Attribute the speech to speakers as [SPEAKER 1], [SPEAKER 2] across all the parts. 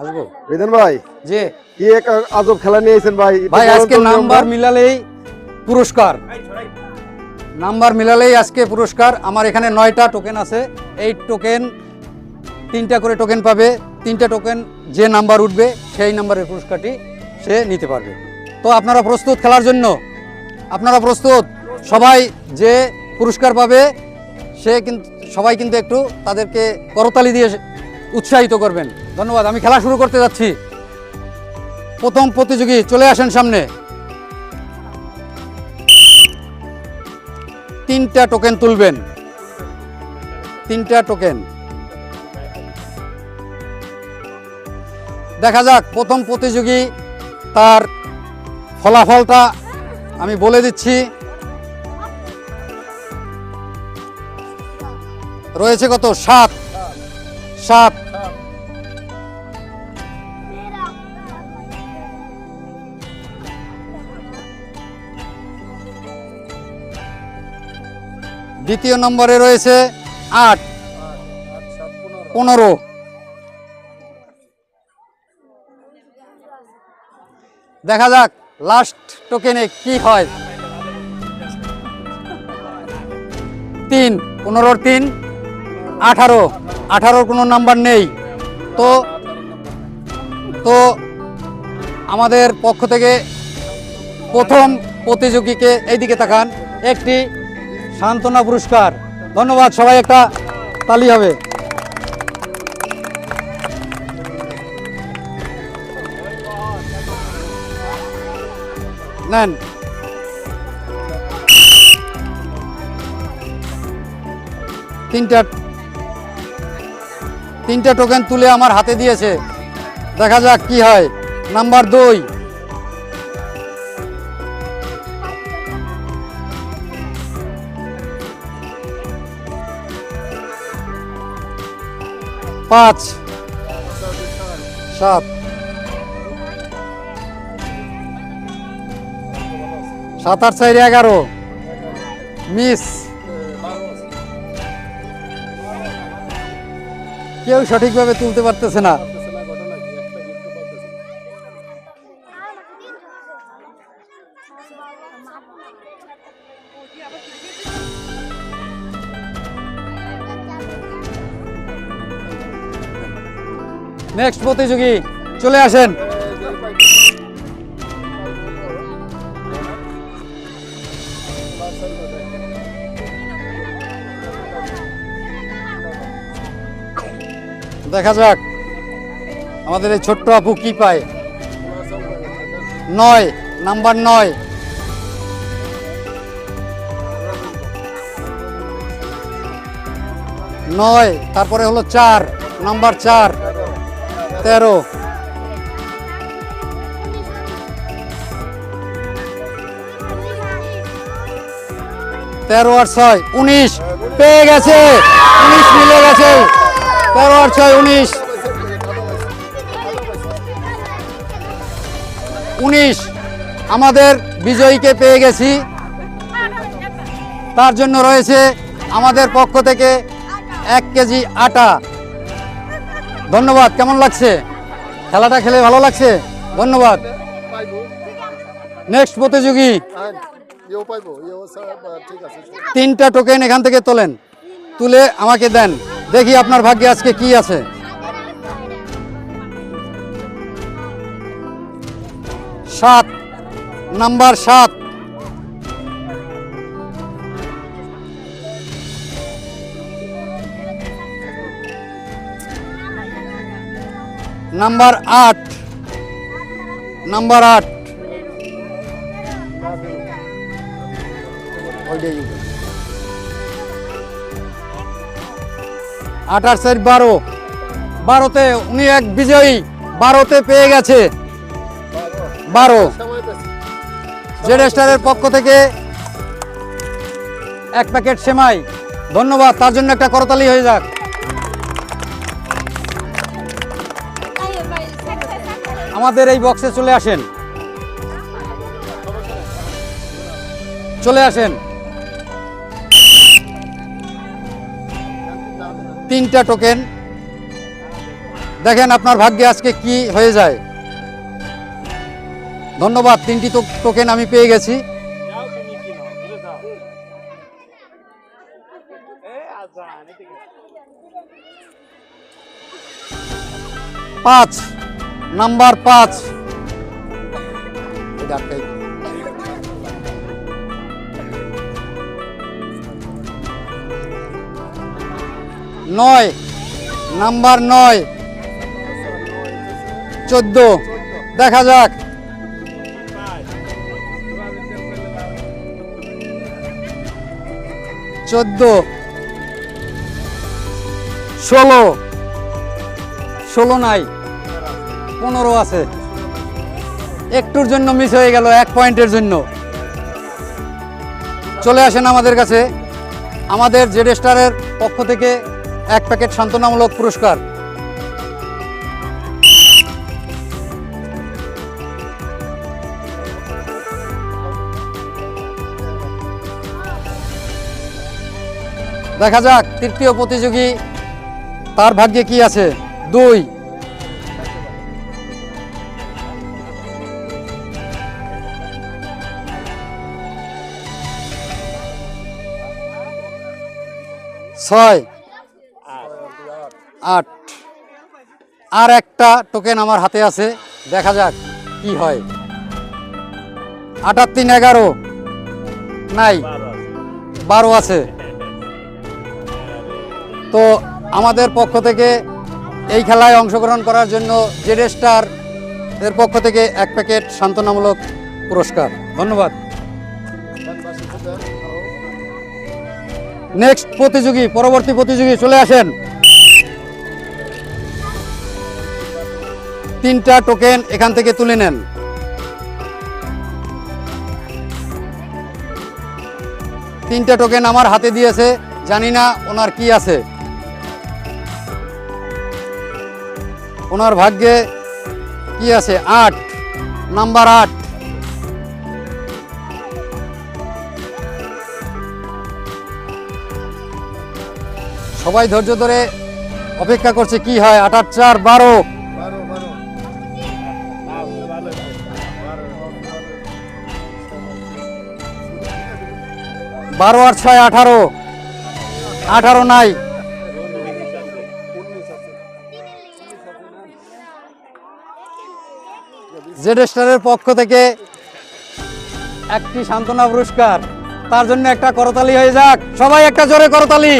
[SPEAKER 1] আসব।
[SPEAKER 2] বিধান ভাই
[SPEAKER 1] যে
[SPEAKER 2] কি এক আজব খেলা নিয়েছেন ভাই?
[SPEAKER 1] ভাই আজকে নাম্বার মিলালেই পুরস্কার। নাম্বার মিলালেই আজকে পুরস্কার। আমার এখানে নয়টা টোকেন আছে। এই টোকেন তিনটা করে টোকেন পাবে। তিনটা টোকেন যে নাম্বার উঠবে সেই নাম্বারের পুরস্কারটি সে নিতে পারবে। তো আপনারা প্রস্তুত খেলার জন্য? আপনারা প্রস্তুত? সবাই যে পুরস্কার পাবে সে কিন্তু সবাই কিন্তু একটু তাদেরকে করতালি দিয়ে উৎসাহিত করবেন। ধন্যবাদ, আমি খেলা শুরু করতে যাচ্ছি। প্রথম প্রতিযোগী, চলে আসেন সামনে। তিনটা টোকেন তুলবেন। তিনটা টোকেন দেখা যাক, প্রথম প্রতিযোগী তার ফলাফলটা আমি বলে দিচ্ছি। রয়েছে কত? সাত। সাত। দ্বিতীয় নম্বরে রয়েছে আট, পনেরো। দেখা যাক লাস্ট টোকেনে কি হয়? তিন, পনেরোর তিন, আঠারো। আঠারোর কোনো নাম্বার নেই। তো তো আমাদের পক্ষ থেকে প্রথম প্রতিযোগীকে এইদিকে তাকান। একটি সান্ত্বনা পুরস্কার। ধন্যবাদ, সবাই একটা তালি হবে। নেন। তিনটা তিনটা টোকেন তুলে আমার হাতে দিয়েছে। দেখা যাক কি হয়। নাম্বার দুই। পাঁচ সাত সাত আট চার এগারো। মিস। কেউ সঠিকভাবে তুলতে পারতেছে না। নেক্সট প্রতিযোগী, চলে আসেন। দেখা যাক, আমাদের এই ছোট্ট আপু কি পায়। নয়, নাম্বার নয়। নয়, তারপরে হলো চার, নাম্বার চার। তেরো। তেরো আর ছয়, উনিশ। পেয়ে গেছে। উনিশ মিলে গেছে। তেরো আর ছয়, উনিশ। উনিশ। আমাদের বিজয়ীকে পেয়ে গেছি। তার জন্য রয়েছে আমাদের পক্ষ থেকে এক কেজি আটা। ধন্যবাদ, কেমন লাগছে? খেলাটা খেলে ভালো লাগছে? ধন্যবাদ। নেক্সট প্রতিযোগী। তিনটা টোকেন এখান থেকে তোলেন। তুলে আমাকে দেন। দেখি আপনার ভাগ্যে আজকে কি আছে। সাত নাম্বার সাত। নাম্বার আট। নাম্বার আট। আট বারো। বারোতে উনি এক বিজয়ী, বারোতে পেয়ে গেছে। বারো। জেড স্টারের পক্ষ থেকে এক প্যাকেট সেমাই। ধন্যবাদ, তার জন্য একটা করতালি হয়ে যাক। আমাদের এই বক্সে চলে আসেন। চলে আসেন। তিনটা টোকেন দেখেন আপনার ভাগ্যে আজকে কি হয়ে যায়। ধন্যবাদ, তিনটি টোকেন আমি পেয়ে গেছি। পাঁচ। নাম্বার পাঁচ। নয়। নাম্বার নয়। চোদ্দ। দেখা যাক। চোদ্দ। ষোলো। ষোলো নাই। পনেরো আছে। একটুর জন্য মিস হয়ে গেল, এক পয়েন্টের জন্য। চলে আসেন আমাদের কাছে। আমাদের জেড স্টারের পক্ষ থেকে এক প্যাকেট সান্ত্বনামূলক পুরস্কার। দেখা যাক, তৃতীয় প্রতিযোগী, তার ভাগ্যে কি আছে? দুই। ছয় আট। আর একটা টোকেন আমার হাতে আছে দেখা যাক কি হয়। আটার তিন এগারো। নাই বারো আছে। তো আমাদের পক্ষ থেকে এই খেলায় অংশগ্রহণ করার জন্য জেড স্টার এর পক্ষ থেকে এক প্যাকেট সান্ত্বনামূলক পুরস্কার। ধন্যবাদ। নেক্সট প্রতিযোগী, পরবর্তী প্রতিযোগী চলে আসেন। তিনটা টোকেন এখান থেকে তুলে নেন। তিনটা টোকেন আমার হাতে দিয়েছে, জানি না ওনার কি আছে। ওনার ভাগ্যে কি আছে? আট, নাম্বার আট। সবাই ধৈর্য ধরে অপেক্ষা করছে কি হয়, আট চার, বারো।
[SPEAKER 2] বারো
[SPEAKER 1] আর ছয়, আঠারো। আঠারো নাই। জেড স্টারের পক্ষ থেকে একটি সান্ত্বনা পুরস্কার। তার জন্য একটা করতালি হয়ে যাক। সবাই একটা জোরে করতালি।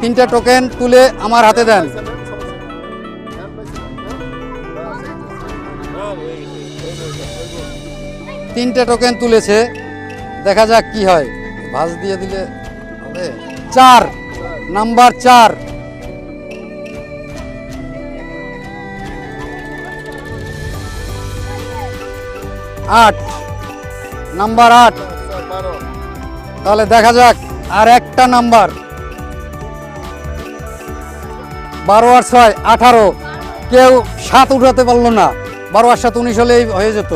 [SPEAKER 1] তিনটা টোকেন তুলে আমার হাতে দেন। তিনটে টোকেন তুলেছে। দেখা যাক কি হয়। ভাঁজ দিয়ে দিলে হবে। চার, নাম্বার চার। আট, নাম্বার আট। তাহলে দেখা যাক আর একটা নাম্বার। বারো আর ছয়, আঠারো। কেউ সাত উঠাতে পারল না। বারো আর সাত, উনিশ হলেই হয়ে যেত।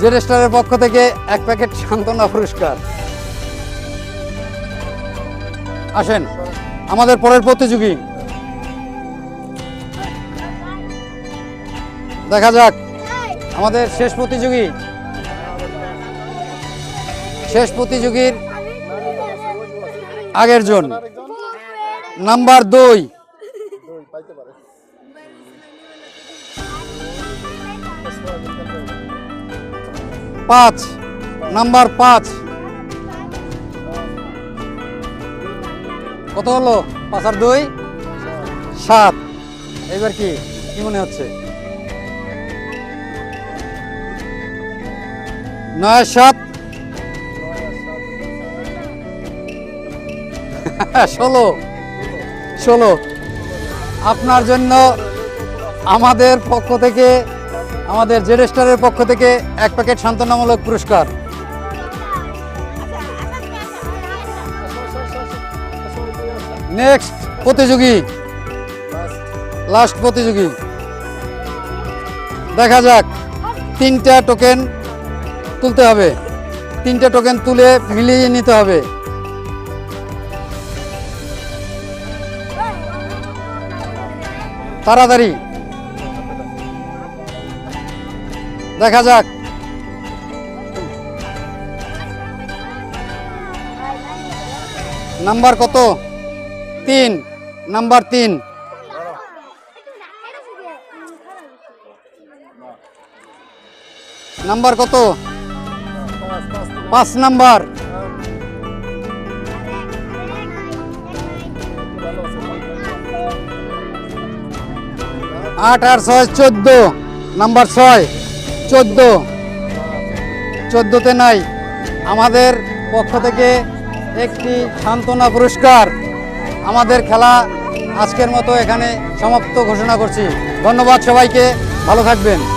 [SPEAKER 1] জেড স্টারের পক্ষ থেকে এক প্যাকেট সান্ত্বনা পুরস্কার। আসেন, আমাদের পরের প্রতিযোগী। দেখা যাক, আমাদের শেষ প্রতিযোগী। শেষ প্রতিযোগীর আগের জন। নাম্বার দুই। পাঁচ। নাম্বার পাঁচ। কত হলো? পাঁচ আর দুই? সাত। এবার কি? কি মনে হচ্ছে? নয় আর সাত ষোলো ষোলো আপনার জন্য আমাদের পক্ষ থেকে, আমাদের জেড স্টারের পক্ষ থেকে এক প্যাকেট সান্ত্বনামূলক পুরস্কার। নেক্সট প্রতিযোগী। লাস্ট প্রতিযোগী। দেখা যাক। তিনটা টোকেন তুলতে হবে। তিনটে টোকেন তুলে মিলিয়ে নিতে হবে। তাড়াতাড়ি। দেখা যাক। নাম্বার কত? তিন। নাম্বার তিন। নাম্বার কত?
[SPEAKER 2] পাঁচ
[SPEAKER 1] নাম্বার। আট আট ছয়, চোদ্দ। নাম্বার ছয়, চোদ্দ। চোদ্দোতে নাই। আমাদের পক্ষ থেকে একটি সান্ত্বনা পুরস্কার আমাদের খেলা আজকের মতো এখানে সমাপ্ত ঘোষণা করছি। ধন্যবাদ সবাইকে। ভালো থাকবেন।